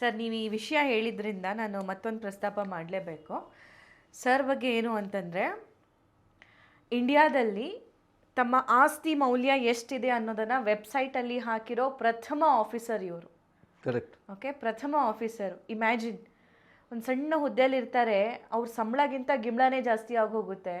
Sir ನೀವು ಈ ವಿಷಯ ಹೇಳಿದ್ರಿಂದ ನಾನು ಮತ್ತೊಂದು ಪ್ರಸ್ತಾಪ ಮಾಡಲೇಬೇಕು. ಸರ್ ಬಗ್ಗೆ ಏನು ಅಂತಂದರೆ ಇಂಡಿಯಾದಲ್ಲಿ ತಮ್ಮ ಆಸ್ತಿ ಮೌಲ್ಯ ಎಷ್ಟಿದೆ ಅನ್ನೋದನ್ನು ವೆಬ್ಸೈಟಲ್ಲಿ ಹಾಕಿರೋ ಪ್ರಥಮ ಆಫೀಸರ್ ಇವರು. ಕರೆಕ್ಟ್. ಓಕೆ ಪ್ರಥಮ ಆಫೀಸರ್. ಇಮ್ಯಾಜಿನ್. ಒಂದು ಸಣ್ಣ ಹುದ್ದೆಯಲ್ಲಿ ಇರ್ತಾರೆ ಅವ್ರ ಸಂಬಳಗಿಂತ ಗಿಂಬಳನೇ ಜಾಸ್ತಿ ಆಗೋಗುತ್ತೆ.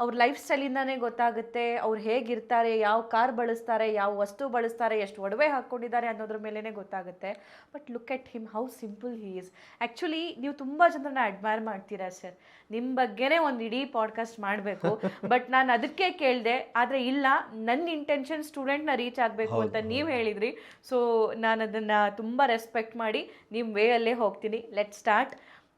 ಅವ್ರ ಲೈಫ್ ಸ್ಟೈಲಿಂದಾನೇ ಗೊತ್ತಾಗುತ್ತೆ ಅವ್ರು ಹೇಗಿರ್ತಾರೆ ಯಾವ ಕಾರ್ ಬಳಸ್ತಾರೆ ಯಾವ ವಸ್ತು ಬಳಸ್ತಾರೆ ಎಷ್ಟು ಒಡವೆ ಹಾಕ್ಕೊಂಡಿದ್ದಾರೆ ಅನ್ನೋದ್ರ ಮೇಲೇ ಗೊತ್ತಾಗುತ್ತೆ. But look at him how simple he is actually ನೀವು ತುಂಬ ಜನರನ್ನ ಅಡ್ಮೈರ್ ಮಾಡ್ತೀರಾ ಸರ್ ನಿಮ್ಮ ಬಗ್ಗೆನೇ ಒಂದು ಇಡೀ ಪಾಡ್ಕಾಸ್ಟ್ ಮಾಡಬೇಕು. ಬಟ್ ನಾನು ಅದಕ್ಕೆ ಕೇಳಿದೆ ಆದರೆ ಇಲ್ಲ ನನ್ನ ಇಂಟೆನ್ಷನ್ ಸ್ಟೂಡೆಂಟ್ನ ರೀಚ್ ಆಗಬೇಕು ಅಂತ ನೀವು ಹೇಳಿದ್ರಿ. ಸೊ ನಾನು ಅದನ್ನು ತುಂಬ ರೆಸ್ಪೆಕ್ಟ್ ಮಾಡಿ ನಿಮ್ಮ ವೇ ಅಲ್ಲೇ ಹೋಗ್ತೀನಿ. Let start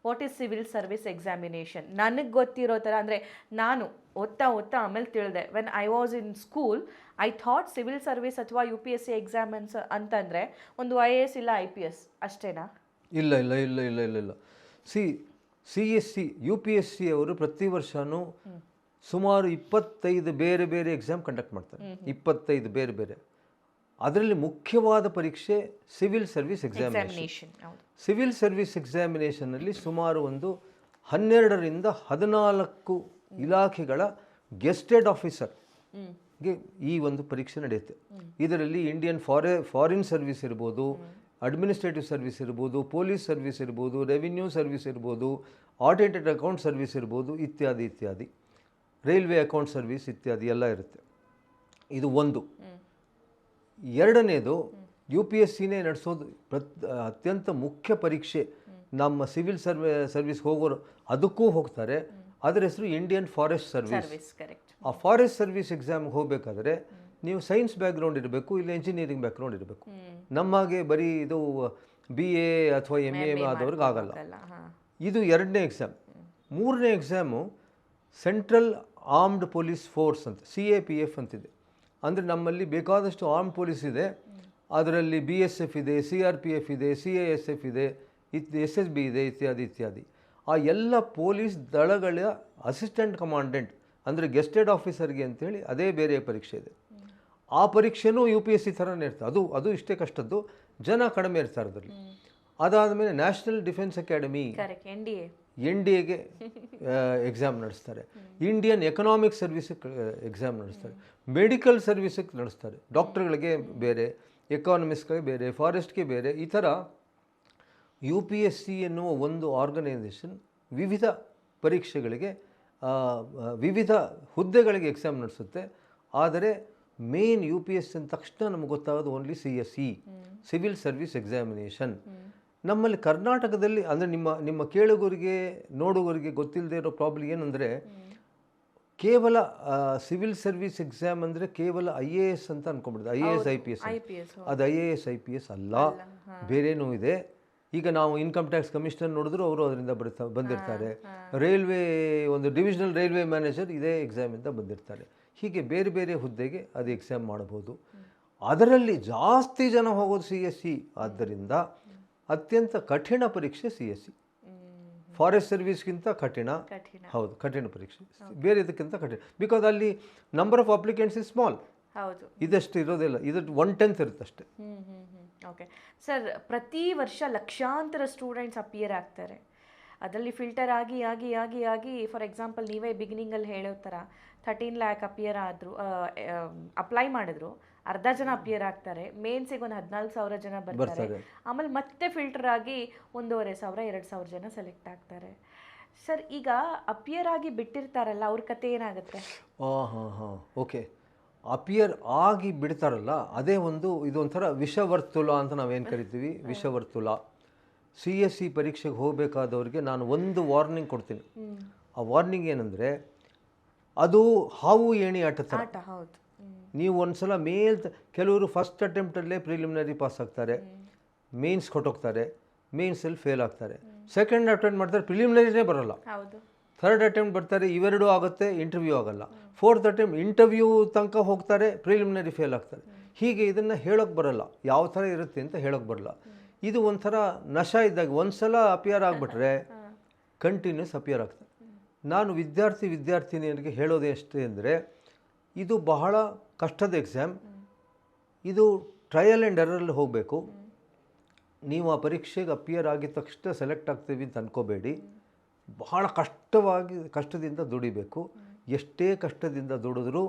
what is civil service examination ನನಗೆ ಗೊತ್ತಿರೋ ಥರ ಅಂದರೆ ನಾನು ಓದ್ತಾ ಓದ್ತಾ ಆಮೇಲೆ ತಿಳಿದೆ. When I was in school I thought civil service ಅಥವಾ U P S C examinations ಅಂತಂದರೆ ಒಂದು ಐ ಎ ಎಸ್ ಇಲ್ಲ ಐ ಪಿ ಎಸ್ ಅಷ್ಟೇನಾ? ಇಲ್ಲ ಇಲ್ಲ ಇಲ್ಲ ಇಲ್ಲ ಇಲ್ಲ ಇಲ್ಲ. C C S C U P S C ಅವರು ಪ್ರತಿ ವರ್ಷವೂ ಸುಮಾರು ಇಪ್ಪತ್ತೈದು ಬೇರೆ ಬೇರೆ ಎಕ್ಸಾಮ್ ಕಂಡಕ್ಟ್ ಮಾಡ್ತಾರೆ. ಇಪ್ಪತ್ತೈದು ಬೇರೆ ಬೇರೆ. ಅದರಲ್ಲಿ ಮುಖ್ಯವಾದ ಪರೀಕ್ಷೆ civil service examination. Civil service ಎಕ್ಸಾಮಿನೇಷನಲ್ಲಿ ಸುಮಾರು ಒಂದು ಹನ್ನೆರಡರಿಂದ ಹದಿನಾಲ್ಕು ಇಲಾಖೆಗಳ ಗೆಸ್ಟೆಡ್ ಆಫೀಸರ್ಗೆ ಈ ಒಂದು ಪರೀಕ್ಷೆ ನಡೆಯುತ್ತೆ. ಇದರಲ್ಲಿ ಇಂಡಿಯನ್ ಫಾರೆ ಫಾರಿನ್ ಸರ್ವಿಸ್ ಇರ್ಬೋದು ಅಡ್ಮಿನಿಸ್ಟ್ರೇಟಿವ್ ಸರ್ವಿಸ್ ಇರ್ಬೋದು ಪೊಲೀಸ್ ಸರ್ವಿಸ್ ಇರ್ಬೋದು ರೆವಿನ್ಯೂ ಸರ್ವಿಸ್ ಇರ್ಬೋದು ಆಡಿಟೆಡ್ ಅಕೌಂಟ್ ಸರ್ವಿಸ್ ಇರ್ಬೋದು ಇತ್ಯಾದಿ ಇತ್ಯಾದಿ. ರೈಲ್ವೆ ಅಕೌಂಟ್ ಸರ್ವಿಸ್ ಇತ್ಯಾದಿ ಎಲ್ಲ ಇರುತ್ತೆ. ಇದು ಒಂದು. ಎರಡನೇದು ಯು ಪಿ ಎಸ್ ಸಿನೇ ನಡೆಸೋದು ಪ್ರತ್ ಅತ್ಯಂತ ಮುಖ್ಯ ಪರೀಕ್ಷೆ. ನಮ್ಮ ಸಿವಿಲ್ ಸರ್ವೆ ಸರ್ವಿಸ್ ಹೋಗೋರು ಅದಕ್ಕೂ ಹೋಗ್ತಾರೆ. ಅದರ ಹೆಸರು ಇಂಡಿಯನ್ ಫಾರೆಸ್ಟ್ ಸರ್ವಿಸ್. ಆ ಫಾರೆಸ್ಟ್ ಸರ್ವಿಸ್ ಎಕ್ಸಾಮ್ಗೆ ಹೋಗಬೇಕಾದ್ರೆ ನೀವು ಸೈನ್ಸ್ ಬ್ಯಾಕ್ಗ್ರೌಂಡ್ ಇರಬೇಕು ಇಲ್ಲ ಇಂಜಿನಿಯರಿಂಗ್ ಬ್ಯಾಕ್ಗ್ರೌಂಡ್ ಇರಬೇಕು. ನಮ್ಮಾಗೆ ಬರೀ ಇದು ಬಿ ಎ ಅಥವಾ ಎಂ ಎ ಆದವ್ರಿಗೆ ಆಗಲ್ಲ. ಇದು ಎರಡನೇ ಎಕ್ಸಾಮ್. ಮೂರನೇ exam central armed police force ಅಂತ ಸಿ ಎ ಪಿ ಎಫ್ ಅಂತಿದೆ. ಅಂದರೆ ನಮ್ಮಲ್ಲಿ ಬೇಕಾದಷ್ಟು ಆರ್ಮ್ ಪೊಲೀಸ್ ಇದೆ. ಅದರಲ್ಲಿ ಬಿ ಎಸ್ ಎಫ್ ಇದೆ ಸಿ ಆರ್ ಪಿ ಎಫ್ ಇದೆ ಸಿ ಎ ಎಸ್ ಎಫ್ ಇದೆ ಇತ್ ಎಸ್ ಎಸ್ ಬಿ ಇದೆ ಇತ್ಯಾದಿ ಇತ್ಯಾದಿ. ಆ ಎಲ್ಲ ಪೊಲೀಸ್ ದಳಗಳ ಅಸಿಸ್ಟೆಂಟ್ ಕಮಾಂಡೆಂಟ್ ಅಂದರೆ ಗೆಸ್ಟೆಡ್ ಆಫೀಸರ್ಗೆ ಅಂತೇಳಿ ಅದೇ ಬೇರೆ ಪರೀಕ್ಷೆ ಇದೆ. ಆ ಪರೀಕ್ಷೆನೂ ಯು ಪಿ ಎಸ್ ಸಿ ಥರನೇ ಇರ್ತದೆ. ಅದು ಅದು ಇಷ್ಟೇ ಕಷ್ಟದ್ದು. ಜನ ಕಡಿಮೆ ಇರ್ತಾರೆ ಅದರಲ್ಲಿ. ಅದಾದಮೇಲೆ national defence academy correct N D A N D ಎಗೆ ಎಕ್ಸಾಮ್ ನಡೆಸ್ತಾರೆ. ಇಂಡಿಯನ್ ಎಕನಾಮಿಕ್ ಸರ್ವಿಸಿಗೆ ಎಕ್ಸಾಮ್ ನಡೆಸ್ತಾರೆ. ಮೆಡಿಕಲ್ ಸರ್ವಿಸಿಗೆ ನಡೆಸ್ತಾರೆ. ಡಾಕ್ಟರ್ಗಳಿಗೆ ಬೇರೆ ಎಕಾನಮಿಸ್ಟ್ಗೆ ಬೇರೆ ಫಾರೆಸ್ಟ್ಗೆ ಬೇರೆ ಈ ಥರ ಯು ಪಿ ಎಸ್ ಸಿ ಎನ್ನುವ ಒಂದು ಆರ್ಗನೈಸೇಷನ್ ವಿವಿಧ ಪರೀಕ್ಷೆಗಳಿಗೆ ವಿವಿಧ ಹುದ್ದೆಗಳಿಗೆ ಎಕ್ಸಾಮ್ ನಡೆಸುತ್ತೆ. ಆದರೆ ಮೇನ್ ಯು ಪಿ ಎಸ್ ಅಂದ ತಕ್ಷಣ ನಮಗೆ ಗೊತ್ತಾಗೋದು only C S C civil service examination ನಮ್ಮಲ್ಲಿ ಕರ್ನಾಟಕದಲ್ಲಿ ಅಂದರೆ ನಿಮ್ಮ ನಿಮ್ಮ ಕೇಳುಗರಿಗೆ ನೋಡುವವರಿಗೆ ಗೊತ್ತಿಲ್ಲದೆ ಇರೋ ಪ್ರಾಬ್ಲಮ್ ಏನಂದರೆ ಕೇವಲ ಸಿವಿಲ್ ಸರ್ವಿಸ್ ಎಕ್ಸಾಮ್ ಅಂದರೆ ಕೇವಲ ಐ ಎ ಎಸ್ ಅಂತ ಅನ್ಕೊಂಡ್ಬಿಡ್ದು I A S I P S I P S ಅದು I A S I P S ಅಲ್ಲ. ಬೇರೇನೂ ಇದೆ. ಈಗ ನಾವು ಇನ್ಕಮ್ ಟ್ಯಾಕ್ಸ್ ಕಮಿಷನರ್ ನೋಡಿದ್ರು ಅವರು ಅದರಿಂದ ಬರ್ತಾ ಬಂದಿರ್ತಾರೆ. ರೈಲ್ವೆ ಒಂದು ಡಿವಿಷನಲ್ ರೈಲ್ವೆ ಮ್ಯಾನೇಜರ್ ಇದೇ ಎಕ್ಸಾಮಿಂದ ಬಂದಿರ್ತಾರೆ. ಹೀಗೆ ಬೇರೆ ಬೇರೆ ಹುದ್ದೆಗೆ ಅದು ಎಕ್ಸಾಮ್ ಮಾಡಬಹುದು. ಅದರಲ್ಲಿ ಜಾಸ್ತಿ ಜನ ಹೋಗೋದು ಸಿ ಎಸ್ ಸಿ ಆದ್ದರಿಂದ ಅತ್ಯಂತ ಕಠಿಣ ಪರೀಕ್ಷೆ ಸಿ ಎಸ್ ಸಿ. ಫಾರೆಸ್ಟ್ ಸರ್ವಿಸ್ಗಿಂತ ಕಠಿಣ. ಹೌದು ಕಠಿಣ ಪರೀಕ್ಷೆ. ಬೇರೆ ಇದಕ್ಕಿಂತ ಕಠಿಣ. ಬಿಕಾಸ್ ಅಲ್ಲಿ number of applicants is small ಹೌದು. ಇದಷ್ಟು ಇರೋದಿಲ್ಲ. ಇದು ಒನ್ ಟೆಂತ್ ಇರುತ್ತೆ ಅಷ್ಟೇ. ಓಕೆ ಸರ್ ಪ್ರತಿ ವರ್ಷ ಲಕ್ಷಾಂತರ ಸ್ಟೂಡೆಂಟ್ಸ್ ಅಪಿಯರ್ ಆಗ್ತಾರೆ. ಅದರಲ್ಲಿ ಫಿಲ್ಟರ್ ಆಗಿ ಆಗಿ ಆಗಿ ಆಗಿ ಫಾರ್ ಎಕ್ಸಾಂಪಲ್ ನೀವೇ ಬಿಗಿನಿಂಗಲ್ಲಿ ಹೇಳೋ ಥರ ಥರ್ಟೀನ್ ಲ್ಯಾಕ್ ಅಪಿಯರ್ ಆದರು ಅಪ್ಲೈ ಮಾಡಿದ್ರು. ಅರ್ಧ ಜನ ಅಪಿಯರ್ ಆಗ್ತಾರೆ ಮೇನ್ಸಿಗೆ ಒಂದು ಹದಿನಾಲ್ಕು ಸಾವಿರ ಜನ ಬರ್ತಾರೆ. ಆಮೇಲೆ ಮತ್ತೆ ಫಿಲ್ಟರ್ ಆಗಿ ಒಂದೂವರೆ ಸಾವಿರ ಎರಡು ಸಾವಿರ ಜನ ಸೆಲೆಕ್ಟ್ ಆಗ್ತಾರೆ. ಸರ್ ಈಗ ಅಪಿಯರ್ ಆಗಿ ಬಿಟ್ಟಿರ್ತಾರಲ್ಲ ಅವ್ರ ಕತೆ ಏನಾಗುತ್ತೆ? ಹಾಂ ಹಾಂ ಹಾಂ ಓಕೆ ಅಪಿಯರ್ ಆಗಿ ಬಿಡ್ತಾರಲ್ಲ ಅದೇ ಒಂದು ಇದೊಂಥರ ವಿಷವರ್ತುಲ ಅಂತ ನಾವೇನು ಕರಿತೀವಿ? ವಿಷವರ್ತುಲ. ಸಿ ಎಸ್ ಸಿ ಪರೀಕ್ಷೆಗೆ ಹೋಗಬೇಕಾದವ್ರಿಗೆ ನಾನು ಒಂದು ವಾರ್ನಿಂಗ್ ಕೊಡ್ತೀನಿ. ಆ ವಾರ್ನಿಂಗ್ ಏನಂದರೆ ಅದು ಹಾವು ಏಣಿ ಆಟ ಹೌದು. ನೀವು ಒಂದ್ಸಲ ಮೇಲ್ ಕೆಲವರು ಫಸ್ಟ್ ಅಟೆಂಪ್ಟಲ್ಲೇ ಪ್ರಿಲಿಮಿನರಿ ಪಾಸ್ ಆಗ್ತಾರೆ. ಮೇನ್ಸ್ ಕೊಟ್ಟೋಗ್ತಾರೆ. ಮೇನ್ಸಲ್ಲಿ ಫೇಲ್ ಆಗ್ತಾರೆ. ಸೆಕೆಂಡ್ ಅಟೆಂಪ್ಟ್ ಮಾಡ್ತಾರೆ ಪ್ರಿಲಿಮಿನರಿನೇ ಬರೋಲ್ಲ. ಥರ್ಡ್ ಅಟೆಂಪ್ಟ್ ಬರ್ತಾರೆ ಇವೆರಡೂ ಆಗುತ್ತೆ ಇಂಟರ್ವ್ಯೂ ಆಗಲ್ಲ. ಫೋರ್ತ್ ಅಟೆಂಪ್ಟ್ ಇಂಟರ್ವ್ಯೂ ತನಕ ಹೋಗ್ತಾರೆ ಪ್ರಿಲಿಮಿನರಿ ಫೇಲ್ ಆಗ್ತಾರೆ. ಹೀಗೆ ಇದನ್ನು ಹೇಳೋಕ್ಕೆ ಬರಲ್ಲ. ಯಾವ ಥರ ಇರುತ್ತೆ ಅಂತ ಹೇಳೋಕ್ಕೆ ಬರಲ್ಲ. ಇದು ಒಂಥರ ನಶ ಇದ್ದಾಗ ಒಂದು ಸಲ ಅಪಿಯರ್ ಆಗಿಬಿಟ್ರೆ ಕಂಟಿನ್ಯೂಸ್ ಅಪಿಯರ್ ಆಗ್ತದೆ. ನಾನು ವಿದ್ಯಾರ್ಥಿ ವಿದ್ಯಾರ್ಥಿನಿಯರಿಗೆ ಹೇಳೋದು ಅಷ್ಟೇ ಅಂದರೆ ಇದು ಬಹಳ ಕಷ್ಟದ ಎಕ್ಸಾಮ್ ಇದು ಟ್ರಯಲ್ ಆ್ಯಂಡ್ ಎರರಲ್ಲಿ ಹೋಗಬೇಕು. ನೀವು ಆ ಪರೀಕ್ಷೆಗೆ ಅಪಿಯರ್ ಆಗಿದ ತಕ್ಷಣ ಸೆಲೆಕ್ಟ್ ಆಗ್ತೀವಿ ಅಂತ ಅಂದ್ಕೋಬೇಡಿ ಬಹಳ ಕಷ್ಟವಾಗಿ ಕಷ್ಟದಿಂದ ದುಡಿಬೇಕು. ಎಷ್ಟೇ ಕಷ್ಟದಿಂದ ದುಡಿದ್ರೂ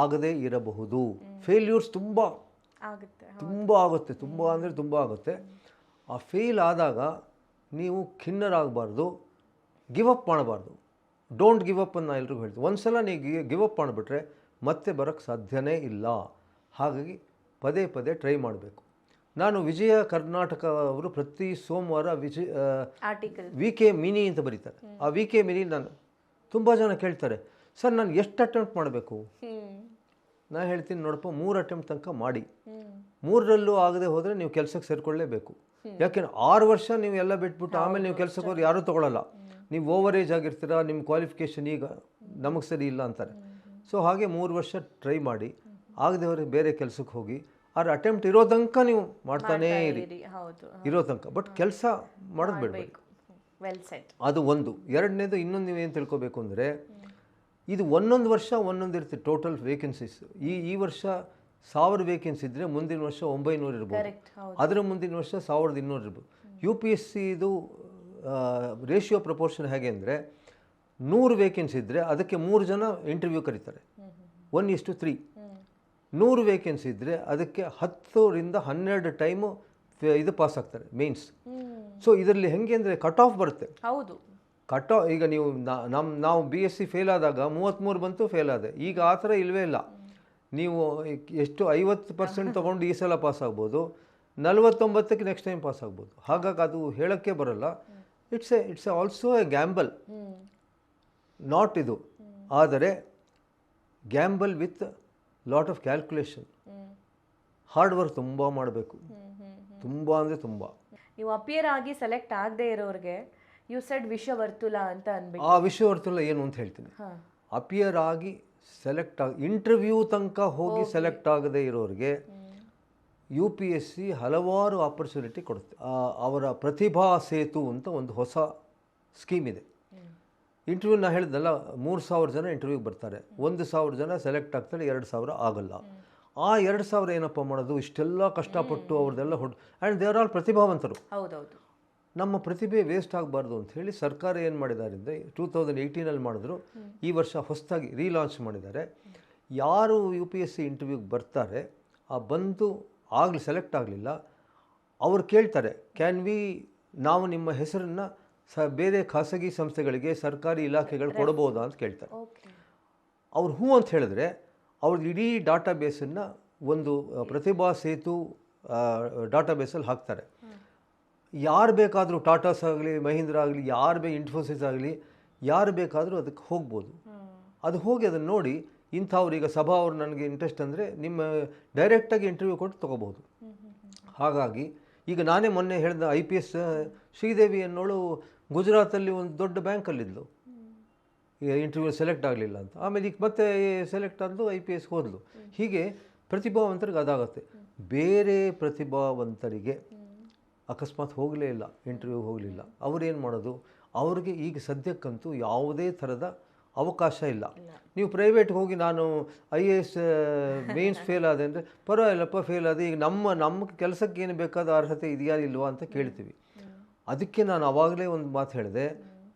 ಆಗದೇ ಇರಬಹುದು. ಫೇಲ್ಯೂರ್ಸ್ ತುಂಬ ಆಗುತ್ತೆ ತುಂಬ ಆಗುತ್ತೆ ತುಂಬ ಅಂದರೆ ತುಂಬ ಆಗುತ್ತೆ. ಆ ಫೇಲ್ ಆದಾಗ ನೀವು ಖಿನ್ನರಾಗಬಾರ್ದು ಗಿವ್ ಅಪ್ ಮಾಡಬಾರ್ದು. ಡೋಂಟ್ ಗಿವ್ ಅಪ್ ಅಂತ ಎಲ್ರಿಗೂ ಹೇಳ್ತೀವಿ ಒಂದು ಸಲ ನೀವು ಗಿವ್ ಅಪ್ ಮಾಡಿಬಿಟ್ರೆ ಮತ್ತೆ ಬರೋಕ್ಕೆ ಸಾಧ್ಯನೇ ಇಲ್ಲ. ಹಾಗಾಗಿ ಪದೇ ಪದೇ ಟ್ರೈ ಮಾಡಬೇಕು. ನಾನು ವಿಜಯ ಕರ್ನಾಟಕ ಅವರು ಪ್ರತಿ ಸೋಮವಾರ Vijaya article V K mini ಅಂತ ಬರೀತಾರೆ. ಆ ವಿ ಕೆ ಮಿನಿ ನಾನು ತುಂಬ ಜನ ಕೇಳ್ತಾರೆ ಸರ್ ನಾನು ಎಷ್ಟು ಅಟೆಂಪ್ಟ್ ಮಾಡಬೇಕು? ನಾನು ಹೇಳ್ತೀನಿ ನೋಡಪ್ಪ ಮೂರು ಅಟೆಂಪ್ಟ್ ತನಕ ಮಾಡಿ. ಮೂರರಲ್ಲೂ ಆಗದೆ ಹೋದರೆ ನೀವು ಕೆಲಸಕ್ಕೆ ಸೇರಿಕೊಳ್ಳೇಬೇಕು. ಯಾಕೆಂದ್ರೆ ಆರು ವರ್ಷ ನೀವು ಎಲ್ಲ ಬಿಟ್ಬಿಟ್ಟು ಆಮೇಲೆ ನೀವು ಕೆಲಸಕ್ಕೆ ಹೋದ್ರೆ ಯಾರೂ ತೊಗೊಳ್ಳಲ್ಲ ನೀವು ಓವರ್ ಏಜ್ ಆಗಿರ್ತೀರಾ ನಿಮ್ಮ ಕ್ವಾಲಿಫಿಕೇಷನ್ ಈಗ ನಮಗೆ ಸರಿ ಇಲ್ಲ ಅಂತಾರೆ. ಸೊ ಹಾಗೆ ಮೂರು ವರ್ಷ ಟ್ರೈ ಮಾಡಿ. ಆಗದೆ ಹೋದ್ರೆ ಬೇರೆ ಕೆಲಸಕ್ಕೆ ಹೋಗಿ. ಆದ್ರೆ ಅಟೆಂಪ್ಟ್ ಇರೋ ತನಕ ನೀವು ಮಾಡ್ತಾನೇ ಇರಿ. ಇರಿ, ತನಕ. ಬಟ್ ಕೆಲಸ ಮಾಡೋದು ಬಿಡಬೇಡಿ. ವೆಲ್ ಸೆಟ್ ಅದು ಒಂದು. ಎರಡನೇದು ಇನ್ನೊಂದು ನೀವು ಏನು ತಿಳ್ಕೊಬೇಕು ಅಂದರೆ ಇದು ಒಂದೊಂದು ವರ್ಷ ಒಂದೊಂದು ಇರುತ್ತೆ ಟೋಟಲ್ ವೇಕೆನ್ಸೀಸ್ ಈ ಈ ವರ್ಷ ಸಾವಿರ ವೇಕೆನ್ಸಿ ಇದ್ದರೆ ಮುಂದಿನ ವರ್ಷ ಒಂಬೈನೂರು ಇರ್ಬೋದು. ಅದರ ಮುಂದಿನ ವರ್ಷ ಸಾವಿರದ ಇನ್ನೂರು ಇರ್ಬೋದು. ಯು ಪಿ ಎಸ್ ಸಿ ಇದು ರೇಷಿಯೋ ಪ್ರಪೋರ್ಷನ್ ಹೇಗೆ ಅಂದರೆ ನೂರು ವೇಕೆನ್ಸಿ ಇದ್ದರೆ ಅದಕ್ಕೆ ಮೂರು ಜನ ಇಂಟರ್ವ್ಯೂ ಕರೀತಾರೆ. ಒನ್ ಇಸ್ ಟು ತ್ರೀ ನೂರು ವೇಕೆನ್ಸಿ ಇದ್ದರೆ ಅದಕ್ಕೆ ಹತ್ತರಿಂದ ಹನ್ನೆರಡು ಟೈಮು ಇದು ಪಾಸ್ ಆಗ್ತಾರೆ ಮೇನ್ಸ್ ಸೊ ಇದರಲ್ಲಿ ಹೆಂಗೆ ಅಂದರೆ ಕಟ್ ಆಫ್ ಬರುತ್ತೆ. ಹೌದು. ಕಟ್ ಆಫ್ ಈಗ ನೀವು ನಮ್ಮ ನಾವು ಬಿ ಎಸ್ ಸಿ ಫೇಲ್ ಆದಾಗ ಮೂವತ್ತ್ಮೂರು ಬಂತು ಫೇಲ್ ಆದೆ. ಈಗ ಆ ಥರ ಇಲ್ಲವೇ ಇಲ್ಲ. ನೀವು ಎಷ್ಟು ಐವತ್ತು ಪರ್ಸೆಂಟ್ ತೊಗೊಂಡು ಈ ಸಲ ಪಾಸ್ ಆಗ್ಬೋದು ನಲವತ್ತೊಂಬತ್ತಕ್ಕೆ ನೆಕ್ಸ್ಟ್ ಟೈಮ್ ಪಾಸ್ ಆಗ್ಬೋದು. ಹಾಗಾಗಿ ಅದು ಹೇಳೋಕ್ಕೆ ಬರಲ್ಲ. It's a it's a also a gamble not ಇದು. ಆದರೆ gamble with lot of calculation hard work ತುಂಬ ಮಾಡಬೇಕು. ತುಂಬ ಅಂದರೆ ತುಂಬ. ನೀವು ಅಪಿಯರ್ ಆಗಿ ಸೆಲೆಕ್ಟ್ ಆಗದೆ ಇರೋರಿಗೆ ಯು ಸೆಡ್ ವಿಷ ವರ್ತುಲ ಅಂತ ಅನ್ಬೇಕು ಆ ವಿಷಯವರ್ತಲ್ಲ ಏನು ಅಂತ ಹೇಳ್ತೀನಿ. ಅಪಿಯರ್ ಆಗಿ ಸೆಲೆಕ್ಟ್ ಆಗಿ ಇಂಟರ್ವ್ಯೂ ತನಕ ಹೋಗಿ ಸೆಲೆಕ್ಟ್ ಆಗದೆ ಇರೋರಿಗೆ ಯು ಪಿ ಎಸ್ ಸಿ ಹಲವಾರು ಆಪರ್ಚುನಿಟಿ ಕೊಡುತ್ತೆ. ಅವರ ಪ್ರತಿಭಾ ಸೇತು ಅಂತ ಒಂದು ಹೊಸ ಸ್ಕೀಮ್ ಇದೆ. ಇಂಟರ್ವ್ಯೂ ನಾನು ಹೇಳಿದ್ನಲ್ಲ ಮೂರು ಸಾವಿರ ಜನ ಇಂಟರ್ವ್ಯೂಗೆ ಬರ್ತಾರೆ. ಒಂದು ಸಾವಿರ ಜನ ಸೆಲೆಕ್ಟ್ ಆಗ್ತಾರೆ ಎರಡು ಸಾವಿರ ಆಗಲ್ಲ. ಆ ಎರಡು ಸಾವಿರ ಏನಪ್ಪ ಮಾಡೋದು? ಇಷ್ಟೆಲ್ಲ ಕಷ್ಟಪಟ್ಟು ಅವ್ರದ್ದೆಲ್ಲ ಹೊಡ್ ಆ್ಯಂಡ್ ದೇವರ್ ಆಲ್ ಪ್ರತಿಭಾವಂತರು. ಹೌದೌದು. ನಮ್ಮ ಪ್ರತಿಭೆ ವೇಸ್ಟ್ ಆಗಬಾರ್ದು ಅಂತ ಹೇಳಿ ಸರ್ಕಾರ ಏನು ಮಾಡಿದ್ದಾರೆ ಅಂದರೆ ಟೂ ತೌಸಂಡ್ ಏಯ್ಟೀನಲ್ಲಿ ಮಾಡಿದ್ರು ಈ ವರ್ಷ ಹೊಸದಾಗಿ ರೀಲಾಂಚ್ ಮಾಡಿದ್ದಾರೆ. ಯಾರು ಯು ಪಿ ಎಸ್ ಸಿ ಇಂಟರ್ವ್ಯೂಗೆ ಬರ್ತಾರೆ ಆ ಬಂದು ಆಗಲಿ ಸೆಲೆಕ್ಟ್ ಆಗಲಿಲ್ಲ ಅವ್ರು ಕೇಳ್ತಾರೆ ಕ್ಯಾನ್ ವಿ ನಾವು ನಿಮ್ಮ ಹೆಸರನ್ನು ಸ ಬೇರೆ ಖಾಸಗಿ ಸಂಸ್ಥೆಗಳಿಗೆ ಸರ್ಕಾರಿ ಇಲಾಖೆಗಳು ಕೊಡ್ಬೋದಾ ಅಂತ ಕೇಳ್ತಾರೆ. ಅವ್ರು ಹ್ಞೂ ಅಂತ ಹೇಳಿದ್ರೆ ಅವ್ರ ಇಡೀ ಡಾಟಾ ಬೇಸನ್ನು ಒಂದು ಪ್ರತಿಭಾ ಸೇತು ಡಾಟಾ ಬೇಸಲ್ಲಿ ಹಾಕ್ತಾರೆ. ಯಾರು ಬೇಕಾದರೂ ಟಾಟಾಸ್ ಆಗಲಿ ಮಹೀಂದ್ರ ಆಗಲಿ ಯಾರು ಬೇ ಇನ್ಫೋಸಿಸ್ ಆಗಲಿ ಯಾರು ಬೇಕಾದರೂ ಅದಕ್ಕೆ ಹೋಗ್ಬೋದು. ಅದು ಹೋಗಿ ಅದನ್ನು ನೋಡಿ ಇಂಥವ್ರು ಈಗ ಸಭಾ ಅವ್ರು ನನಗೆ ಇಂಟ್ರೆಸ್ಟ್ ಅಂದರೆ ನಿಮ್ಮ ಡೈರೆಕ್ಟಾಗಿ ಇಂಟರ್ವ್ಯೂ ಕೊಟ್ಟು ತೊಗೋಬೋದು. ಹಾಗಾಗಿ ಈಗ ನಾನೇ ಮೊನ್ನೆ ಹೇಳಿದ ಐ ಪಿ ಎಸ್ ಶ್ರೀದೇವಿ ಅನ್ನೋಳು ಗುಜರಾತಲ್ಲಿ ಒಂದು ದೊಡ್ಡ ಬ್ಯಾಂಕಲ್ಲಿದ್ಲು ಇಂಟರ್ವ್ಯೂ ಸೆಲೆಕ್ಟ್ ಆಗಲಿಲ್ಲ ಅಂತ. ಆಮೇಲೆ ಈಗ ಮತ್ತೆ ಸೆಲೆಕ್ಟ್ ಆದ್ಲು ಐ ಪಿ ಎಸ್ ಹೋದ್ಲು. ಹೀಗೆ ಪ್ರತಿಭಾವಂತರಿಗೆ ಅದಾಗತ್ತೆ. ಬೇರೆ ಪ್ರತಿಭಾವಂತರಿಗೆ ಅಕಸ್ಮಾತ್ ಹೋಗಲೇ ಇಲ್ಲ ಇಂಟರ್ವ್ಯೂ ಹೋಗಲಿಲ್ಲ. ಅವರೇನು ಮಾಡೋದು? ಅವ್ರಿಗೆ ಈಗ ಸದ್ಯಕ್ಕಂತೂ ಯಾವುದೇ ಥರದ ಅವಕಾಶ ಇಲ್ಲ. ನೀವು ಪ್ರೈವೇಟ್ಗೆ ಹೋಗಿ ನಾನು I A S mains fail ಆದೆ ಅಂದರೆ ಪರವಾಗಿಲ್ಲಪ್ಪ ಫೇಲ್ ಆದ. ಈಗ ನಮ್ಮ ನಮ್ಮ ಕೆಲಸಕ್ಕೆ ಏನು ಬೇಕಾದ ಅರ್ಹತೆ ಇದೆಯಾ ಇಲ್ವಾ ಅಂತ ಕೇಳ್ತೀವಿ. ಅದಕ್ಕೆ ನಾನು ಆವಾಗಲೇ ಒಂದು ಮಾತು ಹೇಳಿದೆ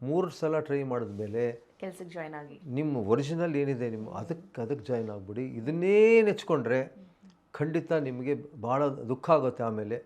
ಮೂರು ಸಲ ಟ್ರೈ ಮಾಡಿದ ಮೇಲೆ ಕೆಲಸಕ್ಕೆ ಜಾಯ್ನ್ ಆಗಿ. ನಿಮ್ಮ ಒರಿಜಿನಲ್ ಏನಿದೆ ನಿಮ್ಮ ಅದಕ್ಕೆ ಅದಕ್ಕೆ ಜಾಯ್ನ್ ಆಗಿಬಿಡಿ. ಇದನ್ನೇ ನೆಚ್ಕೊಂಡ್ರೆ ಖಂಡಿತ ನಿಮಗೆ ಭಾಳ ದುಃಖ ಆಗುತ್ತೆ ಆಮೇಲೆ.